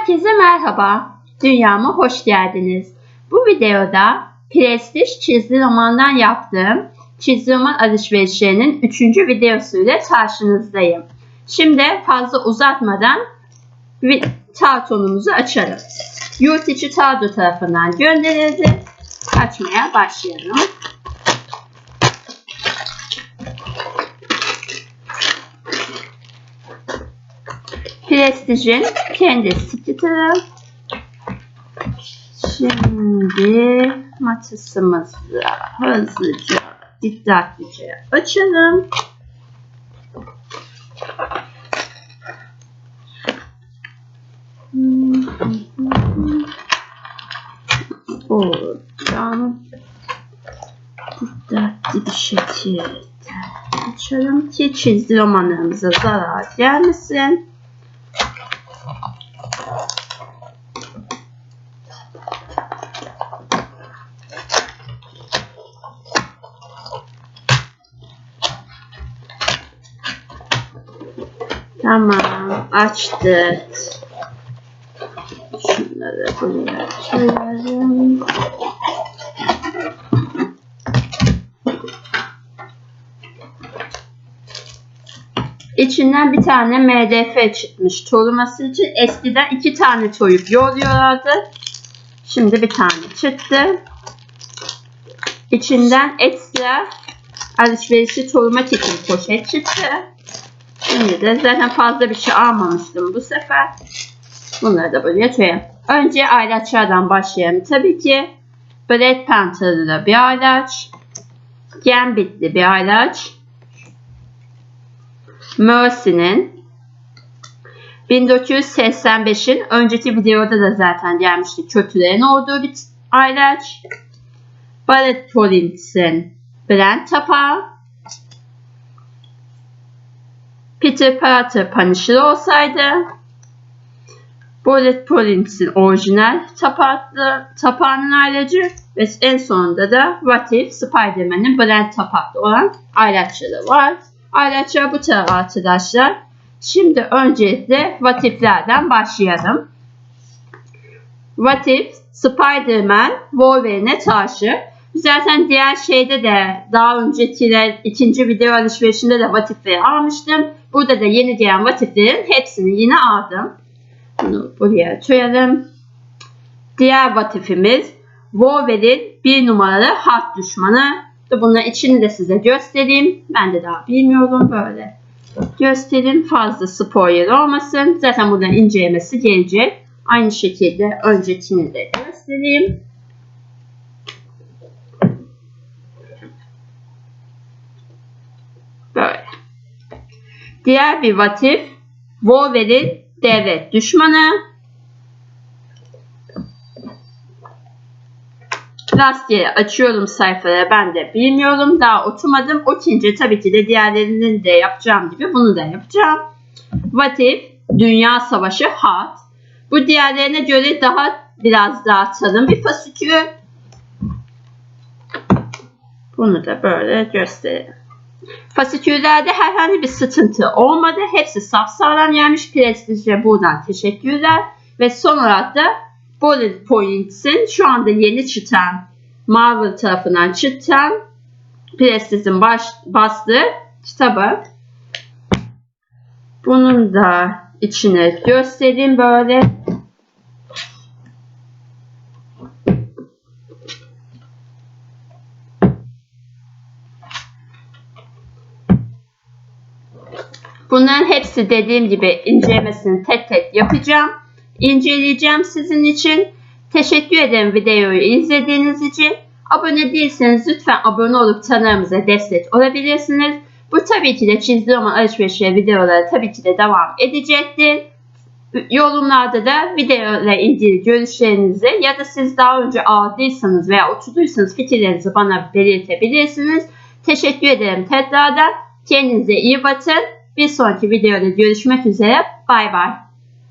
Herkese merhaba. Dünyama hoş geldiniz. Bu videoda Prestij çizgi romandan yaptığım çizgi roman alışverişlerinin 3. videosuyla karşınızdayım. Şimdi fazla uzatmadan kartonumuzu açalım. Yurt içi Tardo tarafından gönderildi. Açmaya başlayalım. Prestij'in kendi sticker'ı. Şimdi matasımızı hızlıca dikkatlice açalım. Buradan dikkatli bir şekilde açalım ki çizgi romanlarımıza zarar gelmesin. Tamam, açtık. Şunları buraya koyalım. İçinden bir tane MDF çıkmış toruması için. Eskiden iki tane toyup yolluyorlardı. Şimdi bir tane çıktı. İçinden ekstra alışverişi torumak için poşet çıktı. Şimdi de zaten fazla bir şey almamıştım bu sefer. Bunları da buraya koyayım. Önce ayraçlardan başlayalım. Tabii ki Black Panther'lı bir ayraç. Gambit'li bir ayraç. Mercy'nin 1985'in önceki videoda da zaten gelmişti. Kötülerin olduğu bir ayraç. Barrett Collins'in Brand tapağı. Peter Parker Punisher olsaydı Bullet Prince'in orijinal tapaklı, tapağının ayracı ve en sonunda da What If Spider-Man'in Brand tapaklı olan ayraçları var. Ayraçlar bu tarafa arkadaşlar. Şimdi öncelikle What If'lerden başlayalım. What If Spider-Man Wolverine'e karşı Zaten diğer şeyde de daha öncekiler ikinci video alışverişinde de vatifleri almıştım. Burada da yeni gelen vatiflerin hepsini yine aldım. Bunu buraya koyalım. Diğer vatifimiz Wolverine bir numaralı harf düşmanı. Bunun içini de size göstereyim. Ben de daha bilmiyorum böyle. Göstereyim fazla spoiler olmasın. Zaten buradan incelemesi gelecek. Aynı şekilde öncekini de göstereyim. Böyle. Diğer bir vatif Wolverine devlet düşmanı. Rastgele açıyorum sayfaları ben de bilmiyorum. Daha oturmadım. Okunca tabii ki de diğerlerinin de yapacağım gibi bunu da yapacağım. Vatif Dünya Savaşı Hat. Bu diğerlerine göre daha biraz daha tanım bir fasikül. Bunu da böyle gösterelim. Fasiküllerde herhangi bir sıkıntı olmadı. Hepsi sapsağlam gelmiş. Prestij'e buradan teşekkürler. Ve son olarak da Bullet Points'in şu anda yeni çıkan Marvel tarafından çıkan Prestij'in baş, bastığı kitabı. Bunun da içine göstereyim böyle. Bunların hepsi dediğim gibi incelemesini tek tek yapacağım. İnceleyeceğim sizin için. Teşekkür ederim videoyu izlediğiniz için. Abone değilseniz lütfen abone olup kanalımıza destek olabilirsiniz. Bu tabii ki de çizgi roman alışverişi videoları tabii ki de devam edecektir. Yorumlarda da videoyla ilgili görüşlerinizi ya da siz daha önce aldıysanız veya oturduysanız fikirlerinizi bana belirtebilirsiniz. Teşekkür ederim tekrardan. Kendinize iyi bakın. Bir sonraki videoda görüşmek üzere. Bay bay.